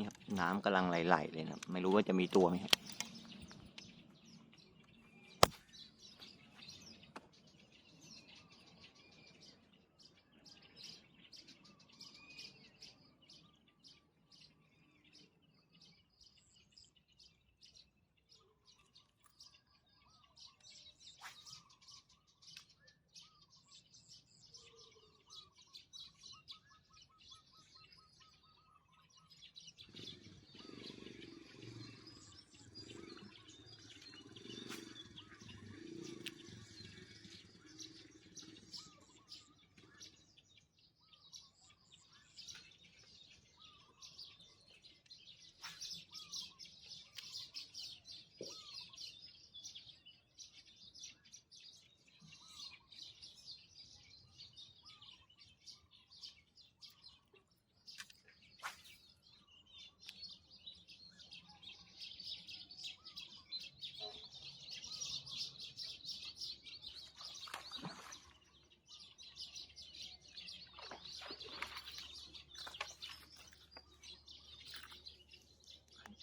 นี่ครับน้ำกำลังไหลๆเลยนะครับ ไม่รู้ว่าจะมีตัวไหมครับ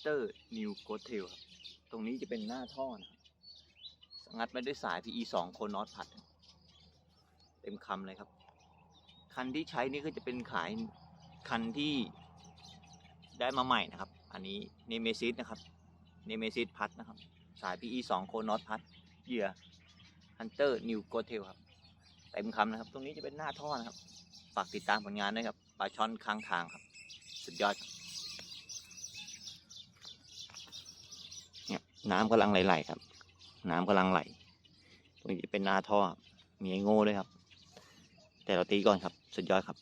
ตอร์นิวโกเทลครับ ตรงนี้จะเป็นหน้าท่อนะครับงัดมาด้วยสาย PE 2 โคนอสพัด เต็มคำเลยครับ คันที่ใช้นี่ก็จะเป็นขายคันที่ได้มาใหม่นะครับ อันนี้เนเมซิสนะครับ เนเมซิสพัดนะครับ สาย PE 2 โคนอสพัด เหยื่อ Hunter New g o t e l ครับ เต็มคำนะครับ ตรงนี้จะเป็นหน้าท่อนะครับ ฝากติดตามผลงานด้วยครับ ปลาช่อนค้างทางครับ สุดยอดครับ เนี่ยน้ำกำลังไหลๆครับ น้ำกำลังไหลตรงนี้เป็นนาท่อมีไอ้โง่ด้วยครับ แต่เราตีก่อนครับ สุดยอดครับ